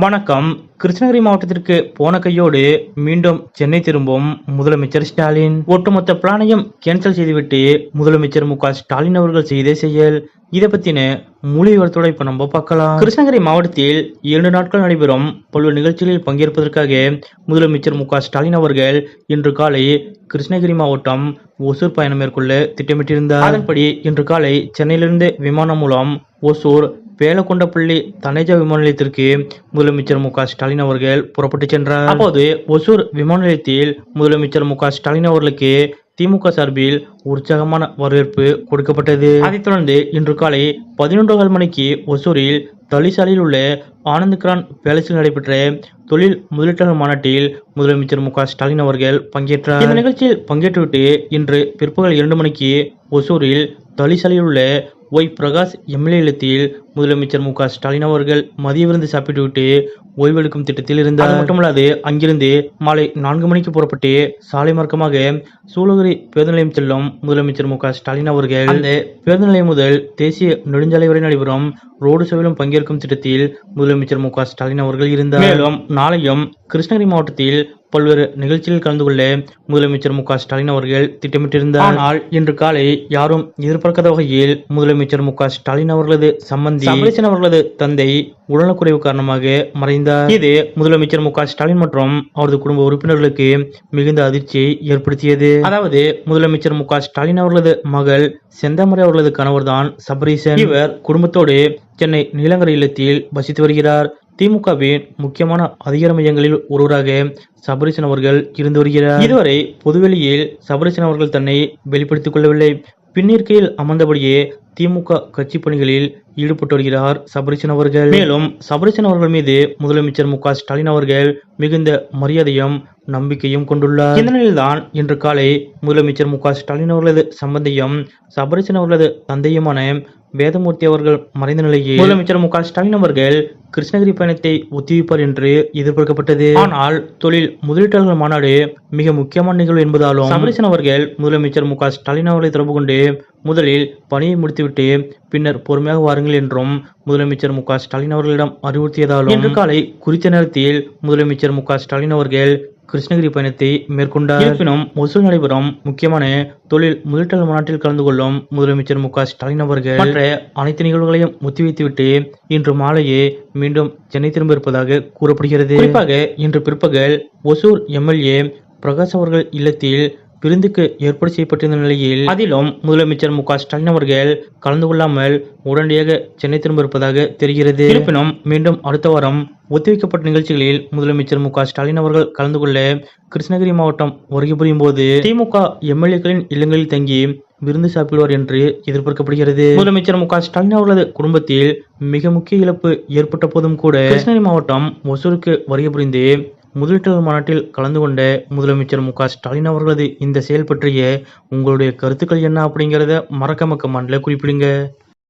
வணக்கம். கிருஷ்ணகிரி மாவட்டத்திற்கு போன கையோடு மீண்டும் சென்னை திரும்பும் முதலமைச்சர் ஸ்டாலின். ஒட்டுமொத்த பிளானையும் கேன்சல் செய்துவிட்டு முதலமைச்சர் மு ஸ்டாலின் அவர்கள் செய்த செயல். இதை பத்தின முழு விவரத்தோட இப்ப நம்ம பார்க்கலாம். கிருஷ்ணகிரி மாவட்டத்தில் இரண்டு நாட்கள் நடைபெறும் பல்வேறு நிகழ்ச்சிகளில் பங்கேற்பதற்காக முதலமைச்சர் மு ஸ்டாலின் அவர்கள் இன்று காலை கிருஷ்ணகிரி மாவட்டம் ஒசூர் பயணம் மேற்கொள்ள திட்டமிட்டிருந்தார். அதன்படி இன்று காலை சென்னையிலிருந்து விமானம் மூலம் ஒசூர் வேலக்கொண்டப்பள்ளி தனேஜா விமான நிலையத்திற்கு முதலமைச்சர் மு ஸ்டாலின் அவர்கள் புறப்பட்டு சென்றார். அப்போது ஒசூர் விமான நிலையத்தில் முதலமைச்சர் மு ஸ்டாலின் அவர்களுக்கு திமுக சார்பில் உற்சாகமான வரவேற்பு கொடுக்கப்பட்டது. அதைத் தொடர்ந்து இன்று காலை பதினொன்றாம் மணிக்கு ஒசூரில் தலிசாலையில் உள்ள ஆனந்த் கிரான் பேலஸில் நடைபெற்ற தொழில் முதலீட்டாளர் மாநாட்டில் முதலமைச்சர் மு ஸ்டாலின் அவர்கள் பங்கேற்றார். இந்த நிகழ்ச்சியில் பங்கேற்றுவிட்டு இன்று பிற்பகல் இரண்டு மணிக்கு ஒசூரில் தலிசாலையில் உள்ள ஒய் பிரகாஷ் எம்எல்ஏ இல்லத்தில் முதலமைச்சர் மு க ஸ்டாலின் அவர்கள் மதிய விருந்து சாப்பிட்டுவிட்டு ஓய்வெடுக்கும் திட்டத்தில் இருந்தார். மட்டுமல்லாது அங்கிருந்து மாலை நான்கு மணிக்கு புறப்பட்டு சாலை மார்க்கமாக சூளகிரி பேருந்து நிலையம் செல்லும் முதலமைச்சர் மு க ஸ்டாலின் அவர்கள் அந்த பேருந்து நிலையம் முதல் தேசிய நெடுஞ்சாலை வரை நடைபெறும் ரோடு ஷோவிலும் பங்கேற்கும் திட்டத்தில் முதலமைச்சர் மு க ஸ்டாலின் அவர்கள் இருந்தார். மேலும் நாளையும் கிருஷ்ணகிரி மாவட்டத்தில் பல்வேறு நிகழ்ச்சிகளில் கலந்து கொள்ள முதலமைச்சர் மு க ஸ்டாலின் அவர்கள் திட்டமிட்டிருந்தார். ஆனால் இன்று காலை யாரும் எதிர்பார்க்காத வகையில் முதலமைச்சர் மு க ஸ்டாலின் அவர்களது சம்பந்தி சபரீசன் அவர்களது தந்தை உடல்நலக்குறைவு காரணமாக மறைந்தார். இது முதலமைச்சர் மு க ஸ்டாலின் மற்றும் அவரது குடும்ப உறுப்பினர்களுக்கு மிகுந்த அதிர்ச்சியை ஏற்படுத்தியது. அதாவது முதலமைச்சர் மு க ஸ்டாலின் அவர்களது மகள் செந்தாமரை அவர்களது கணவர்தான் சபரீசன். இவர் குடும்பத்தோடு சென்னை நீலங்கரை இல்லத்தில் வசித்து வருகிறார். திமுகவின் முக்கியமான அதிகார மையங்களில் ஒருவராக சபரிசன் அவர்கள் இருந்து வருகிறார். இதுவரை பொதுவெளியில் சபரிசன் அவர்கள் தன்னை வெளிப்படுத்திக் கொள்ளவில்லை. பின்னிற்கையில் அமர்ந்தபடியே திமுக கட்சி பணிகளில் ஈடுபட்டு வருகிறார் சபரிசன் அவர்கள். மேலும் சபரிசன் அவர்கள் மீது முதலமைச்சர் மு ஸ்டாலின் அவர்கள் மிகுந்த மரியாதையும் நம்பிக்கையும் கொண்டுள்ளார். இந்த நிலையில்தான் இன்று காலை முதலமைச்சர் மு ஸ்டாலின் அவர்களது சம்பந்தியும் சபரிசன் அவர்களது தந்தையுமான வேதமூர்த்தி அவர்கள் மறைந்த நிலையில் முதலமைச்சர் மு ஸ்டாலின் அவர்கள் கிருஷ்ணகிரி பயணத்தை ஒத்திவைப்பார் என்று எதிர்பார்க்கப்பட்டது. ஆனால் தொழில் முதலீட்டாளர்கள் மாநாடு மிக முக்கியமான நிகழ்வு என்பதாலும் சபரிசன் அவர்கள் முதலமைச்சர் மு ஸ்டாலின் அவர்களை தொடர்பு கொண்டு முதலில் பணியை முடித்துவிட்டு பின்னர் பொறுமையாக வாருங்கள் என்றும் முதலமைச்சர் மு க ஸ்டாலின் அவர்களிடம் அறிவுறுத்தியதாலும் இன்று காலை குறித்த நேரத்தில் முதலமைச்சர் மு க ஸ்டாலின் அவர்கள் கிருஷ்ணகிரி பயணத்தை மேற்கொண்டார். இருப்பினும் ஒசூல் நடைபெறும் முக்கியமான தொழில் முதலீட்டாளர் மாநாட்டில் கலந்து கொள்ளும் முதலமைச்சர் மு க ஸ்டாலின் அவர்கள் மற்ற அனைத்து நிகழ்வுகளையும் ஒத்திவைத்துவிட்டு இன்று மாலையே மீண்டும் சென்னை திரும்ப இருப்பதாக கூறப்படுகிறது. குறிப்பாக இன்று பிற்பகல் ஒசூர் எம்எல்ஏ பிரகாஷ் அவர்கள் இல்லத்தில் விருந்துக்கு ஏற்பாடு செய்யப்பட்டிருந்த நிலையில் அதிலும் முதலமைச்சர் மு க ஸ்டாலின் அவர்கள் கலந்து கொள்ளாமல் உடனடியாக சென்னை திரும்ப இருப்பதாக தெரிகிறது. இருப்பினும் மீண்டும் அடுத்த வாரம் ஒத்திவைக்கப்பட்ட நிகழ்ச்சிகளில் முதலமைச்சர் மு க ஸ்டாலின் அவர்கள் கலந்து கொள்ள கிருஷ்ணகிரி மாவட்டம் வருகை புரியும் போது திமுக எம்எல்ஏக்களின் இல்லங்களில் தங்கி விருந்து சாப்பிடுவார் என்று எதிர்பார்க்கப்படுகிறது. முதலமைச்சர் மு க ஸ்டாலின் அவர்களது குடும்பத்தில் மிக முக்கிய இழப்பு ஏற்பட்ட போதும் கூட கிருஷ்ணகிரி மாவட்டம் ஒசூருக்கு வருகை புரிந்து முதலீட்டாளர் மாநாட்டில் கலந்து கொண்ட முதலமைச்சர் மு ஸ்டாலின் அவர்களது இந்த செயல் பற்றிய உங்களுடைய கருத்துக்கள் என்ன அப்படிங்கிறத மறக்காம கமெண்ட்ல குறிப்பிடுங்க.